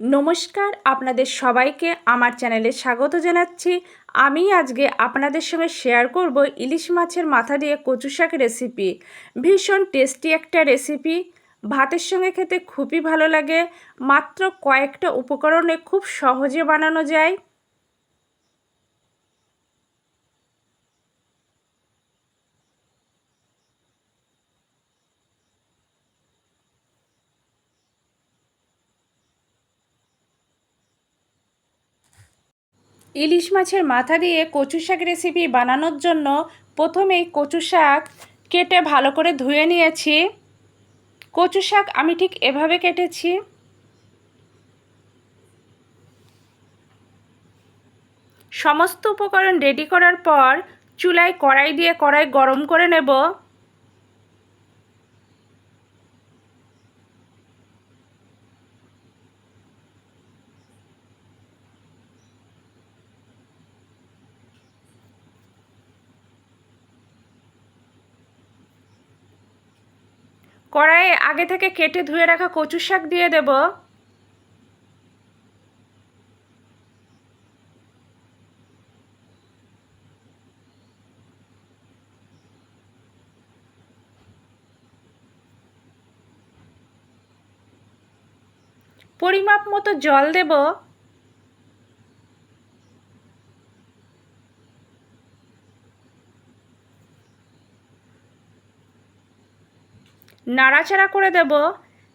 নমস্কার, আপনাদের সবাইকে আমার চ্যানেলে স্বাগত জানাচ্ছি। আমি আজকে আপনাদের সঙ্গে শেয়ার করব ইলিশ মাছের মাথা দিয়ে কচু শাক রেসিপি ভীষণ টেস্টি একটা রেসিপি ভাতের সঙ্গে খেতে খুবই ভালো লাগে। মাত্র কয়েকটা উপকরণে খুব সহজে বানানো যায়। ইলিশ মাছের মাথা দিয়ে কচু শাক রেসিপি বানানোর জন্য প্রথমেই কচু শাক কেটে ভালো করে ধুয়ে নিয়েছি। কচু শাক আমি ঠিক এভাবে কেটেছি। সমস্ত উপকরণ রেডি করার পর চুলায় কড়াই দিয়ে কড়াই গরম করে নেব। কড়াইয়ে আগে থেকে কেটে ধুয়ে রাখা কচু শাক দিয়ে দেব। পরিমাপ মতো জল দেব। নাড়াচাড়া করে দেব,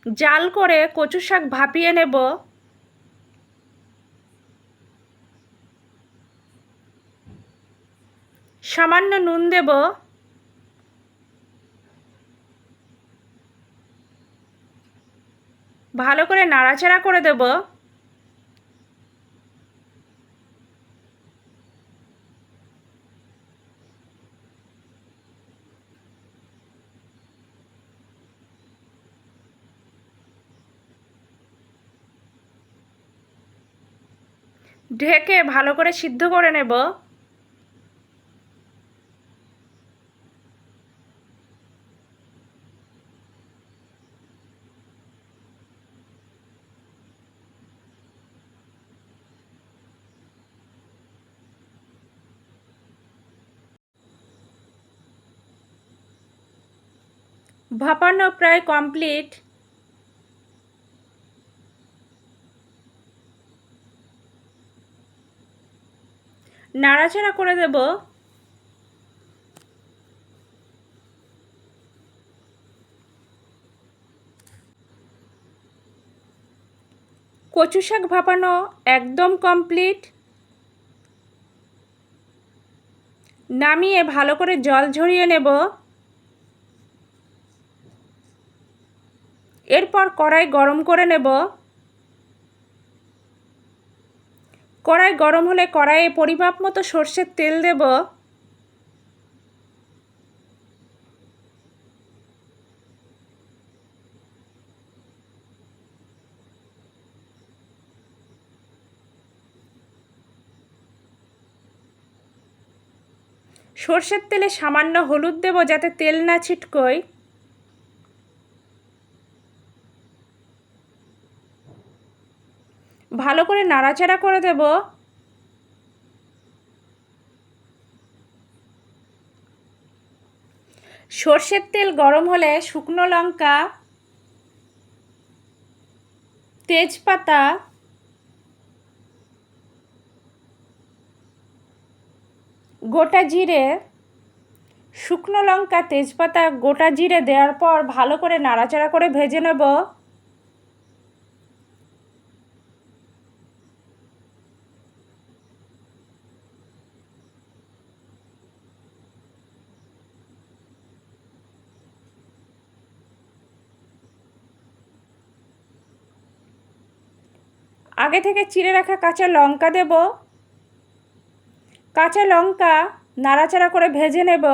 জাল করে কচু শাক ভাপিয়ে নেব। সামান্য নুন দেব। ভালো করে নাড়াচাড়া করে দেব। ঢেকে ভালো করে সিদ্ধ করে নেব। ভাপানো প্রায় কমপ্লিট নাড়াচাড়া করে দেব। কচু শাক ভাপানো একদম কমপ্লিট নামিয়ে ভালো করে জল ঝরিয়ে নেব। এরপর কড়াই গরম করে নেব। কড়াই গরম হলে কড়াইয়ে পরিমাপ মতো সর্ষের তেল দেব। সর্ষের তেলে সামান্য হলুদ দেব যাতে তেল না ছিটকোয়। ভালো করে নাড়াচাড়া করে দেব। সর্ষের তেল গরম হলে শুকনো লঙ্কা, তেজপাতা, গোটা জিরে, শুকনো লঙ্কা, তেজপাতা, গোটা জিরে দেওয়ার পর ভালো করে নাড়াচাড়া করে ভেজে নেব। আগে থেকে চিড়ে রাখা কাঁচা লঙ্কা দেব। কাঁচা লঙ্কা নাড়াচাড়া করে ভেজে নেব।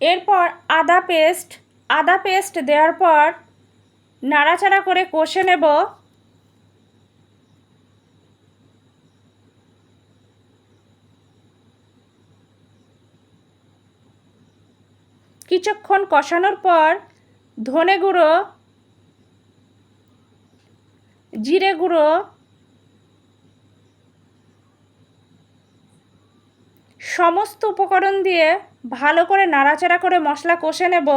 এরপর আদা পেস্ট আদা পেস্ট দেওয়ার পর নাড়াচাড়া করে কষে নেব। কিছুক্ষণ কষানোর পর ধনে গুঁড়ো, জিরে গুঁড়ো, সমস্ত উপকরণ দিয়ে ভালো করে নাড়াচাড়া করে মশলা কষে নেব।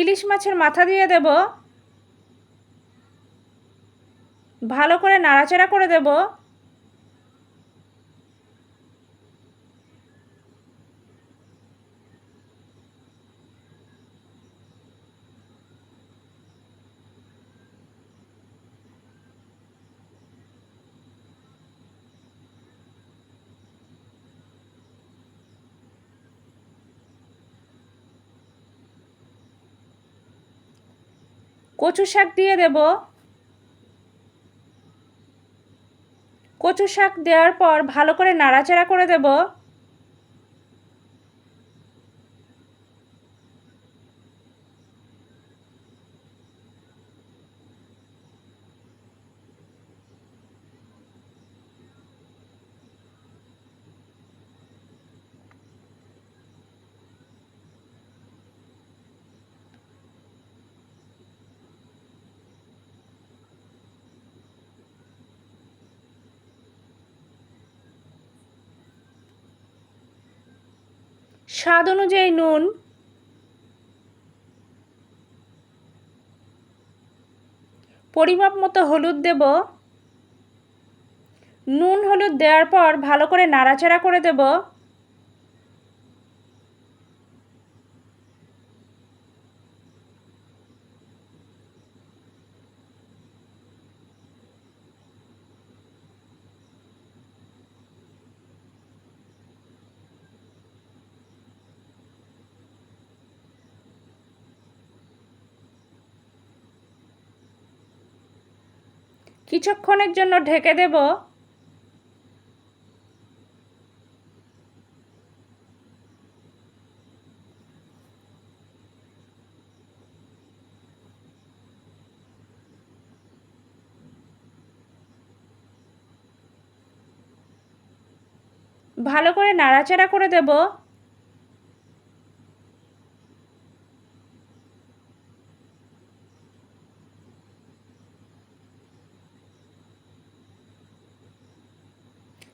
ইলিশ মাছের মাথা দিয়ে দেব। ভালো করে নাড়াচাড়া করে দেব। কচু শাক দিয়ে দেব। কচু শাক দেওয়ার পর ভালো করে নাড়াচাড়া করে দেব। স্বাদ অনুযায়ী নুন। পরিমাপ মতো হলুদ দেব। নুন হলুদ দেওয়ার পর ভালো করে নাড়াচাড়া করে দেব। কিছুক্ষণের জন্য ঢেকে দেব। ভালো করে নাড়াচাড়া করে দেব।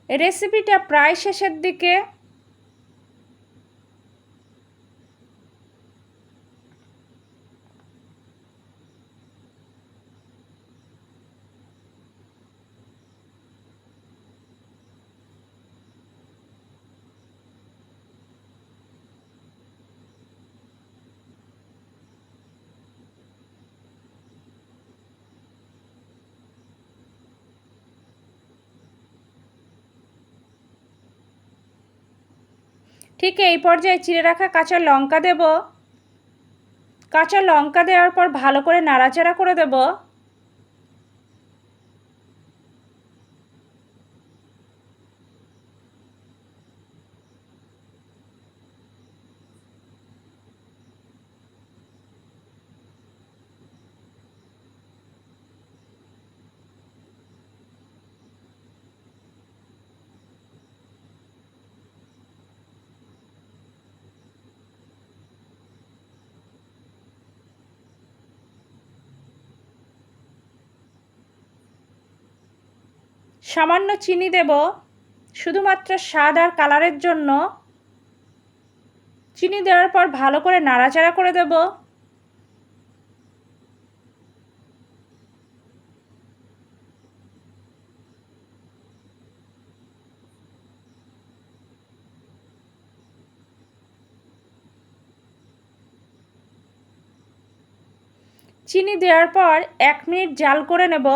রেসিপিটা প্রায় শেষের দিকে। ঠিক এই পর্যায়ে চিড়ে রাখা কাঁচা লঙ্কা দেব। কাঁচা লঙ্কা দেওয়ার পর ভালো করে নাড়াচাড়া করে দেব। সামান্য চিনি দেব, শুধুমাত্র স্বাদ আর কালারের জন্য। চিনি দেওয়ার পর ভালো করে নাড়াচাড়া করে দেব। চিনি দেওয়ার পর এক মিনিট জাল করে নেব।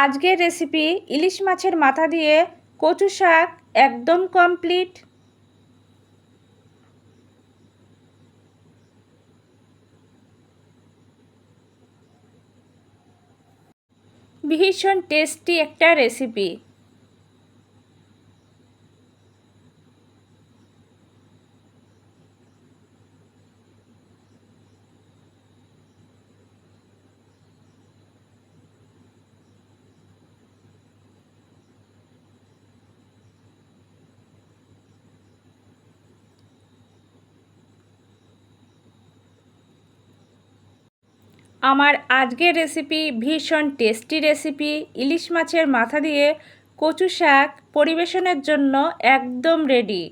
আজকের রেসিপি ইলিশ মাছের মাথা দিয়ে কচু শাক একদম কমপ্লিট ভীষণ টেস্টি একটা রেসিপি আমার আজকের রেসিপি ভীষণ টেস্টি রেসিপি ইলিশ মাছের মাথা দিয়ে কচু শাক পরিবেশনের জন্য একদম রেডি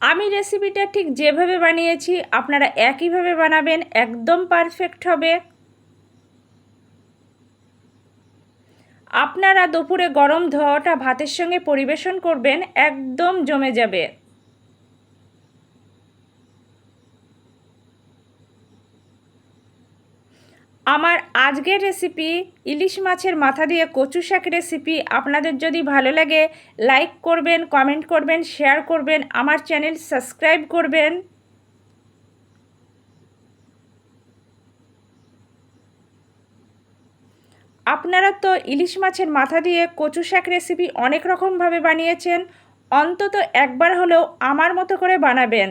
আমি রেসিপিটা ঠিক যেভাবে বানিয়েছি, আপনারা একইভাবে বানাবেন, একদম পারফেক্ট হবে। আপনারা দুপুরে গরম ধোয়াটা ভাতের সঙ্গে পরিবেশন করবেন, একদম জমে যাবে। আমার আজকের রেসিপি ইলিশ মাছের মাথা দিয়ে কচু শাক রেসিপি আপনাদের যদি ভালো লাগে লাইক করবেন কমেন্ট করবেন শেয়ার করবেন, আমার চ্যানেল সাবস্ক্রাইব করবেন। আপনারা তো ইলিশ মাছের মাথা দিয়ে কচু শাক রেসিপি অনেক রকমভাবে বানিয়েছেন, অন্তত একবার হলেও আমার মতো করে বানাবেন।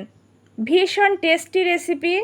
ভীষণ টেস্টি রেসিপি